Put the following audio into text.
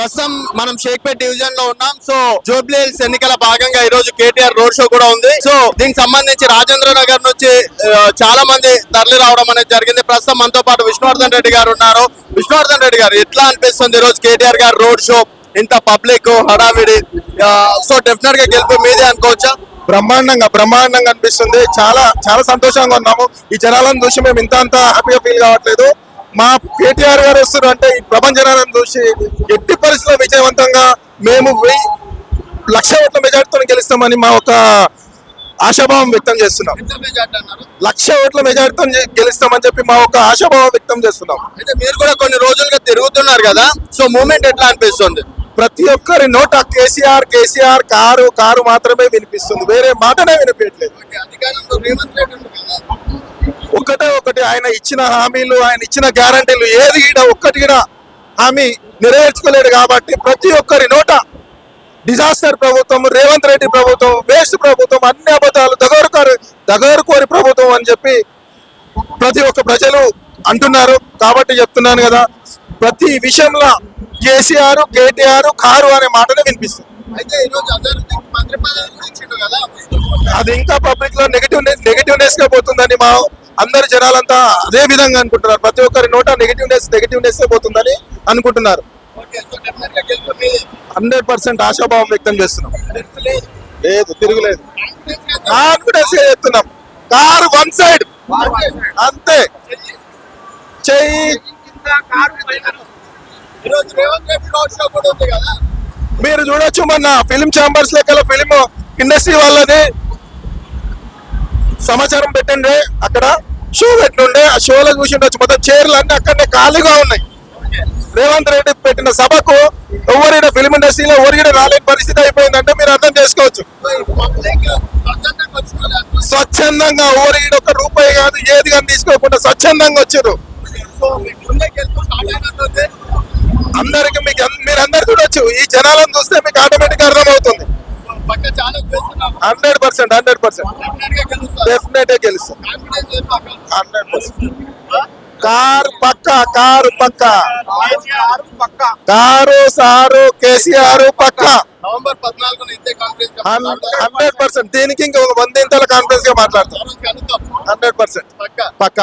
ప్రస్తుతం మనం షేక్పేట్ డివిజన్లో ఉన్నాం. సో జూబ్లీహిల్స్ ఎన్నికల భాగంగా ఈ రోజు కేటీఆర్ రోడ్ షో కూడా ఉంది. సో దీనికి సంబంధించి రాజేంద్ర నగర్ నుంచి చాలా మంది తరలి రావడం అనేది జరిగింది. ప్రస్తుతం మనతో పాటు విష్ణువర్ధన్ రెడ్డి గారు ఉన్నారు. విష్ణువర్ధన్ రెడ్డి గారు ఎట్లా అనిపిస్తుంది ఈ రోజు కేటీఆర్ గారు రోడ్ షో? ఇంత పబ్లిక్ హడావిడి. సో డెఫినెట్గా గెలుపు మీదే అనుకోవచ్చా? బ్రహ్మాండంగా బ్రహ్మాండంగా అనిపిస్తుంది. చాలా చాలా సంతోషంగా ఉన్నాము. ఈ జనాలను చూసి మేము ఇంత అంత హ్యాపీగా ఫీల్ కావట్లేదు. మా కేటీఆర్ గారు వస్తారు అంటే ఈ ప్రపంచ జనాలను చూసి ఎట్టి పరిస్థితుల్లో విజయవంతంగా మేము వెయ్యి లక్ష ఓట్ల మెజార్టీతో గెలుస్తామని మా ఒక ఆశాభావం వ్యక్తం చేస్తున్నాం. లక్ష ఓట్ల మెజార్టీతో గెలుస్తామని చెప్పి మా ఒక ఆశాభావం వ్యక్తం చేస్తున్నాం. అయితే మీరు కూడా కొన్ని రోజులుగా తిరుగుతున్నారు కదా సో మూమెంట్ ఎట్లా అనిపిస్తుంది? ప్రతి ఒక్కరి నోట కేసీఆర్ కేసీఆర్ కారు కారు మాత్రమే వినిపిస్తుంది. వేరే మాటనే వినిపించట్లేదు. ఒకటే ఒకటి. ఆయన ఇచ్చిన హామీలు ఆయన ఇచ్చిన గ్యారంటీలు ఏది ఈడ ఒక్కటి కూడా హామీ నెరవేర్చుకోలేడు కాబట్టి ప్రతి ఒక్కరి నోట డిజాస్టర్ ప్రభుత్వం రేవంత్ రెడ్డి ప్రభుత్వం వేస్ట్ ప్రభుత్వం అన్ని అబద్ధాలు దగోరుకోరి దగోరుకోరి ప్రభుత్వం అని చెప్పి ప్రతి ఒక్క ప్రజలు అంటున్నారు. కాబట్టి చెప్తున్నాను కదా ప్రతి విషయంలో కేసీఆర్ కేటీఆర్ కారు అనే మాటనే వినిపిస్తుంది. అయితే ఈ రోజు అజరుద్దీన్ మంత్రి పదవి అది ఇంకా పబ్లిక్లో నెగిటివ్ నెగిటివ్నెస్గా పోతుందని మా అందరి జనాలంతా అదే విధంగా అనుకుంటున్నారు. ప్రతి ఒక్కరి నోట నెగిటివ్నెస్ నెగిటివ్నెస్ పోతుందని అనుకుంటున్నారు. హండ్రెడ్ పర్సెంట్ ఆశాభావం వ్యక్తం చేస్తున్నాం. లేదు తిరుగులేదు. కాన్ఫిడెన్స్ చెప్తున్నాం కారు వన్ సైడ్. అంతే. చెయ్యి. కూడా ఉంది కదా మీరు చూడొచ్చు మొన్న ఫిలిం ఛాంబర్స్ లెక్కల ఫిలిం ఇండస్ట్రీ వాళ్ళది. సమాచారం పెట్టండి అక్కడ. షో పెట్టిండే ఆ షోలో చూసి ఉండొచ్చు. మొత్తం చైర్లు అన్ని అక్కడనే ఖాళీగా ఉన్నాయి. రేవంత్ రెడ్డి పెట్టిన సభకు ఎవరైనా ఫిలిం ఇండస్ట్రీలో ఎవరికైనా రాలేని పరిస్థితి అయిపోయిందంటే మీరు అర్థం చేసుకోవచ్చు. స్వచ్ఛందంగా వచ్చిన స్వచ్ఛందంగా ఎవరి ఒక రూపాయి కాదు ఏది కానీ తీసుకోకుండా స్వచ్ఛందంగా వచ్చారు. అందరికి మీకు మీరు అందరు చూడొచ్చు. ఈ జనాలను చూస్తే మీకు ఆటోమేటిక్ అర్థమవుతుంది. Hundred percent hundred percent. Definite గెలుస్తాం. హండ్రెడ్ పర్సెంట్ కారు పక్క కారు పక్క. కారు సారు కేసీఆర్ పక్క. November hundred percent. దీనికి ఇంకా వంద ఇంతల కాన్ఫరెన్స్గా మాట్లాడతాం. Hundred percent. పక్క. పక్క.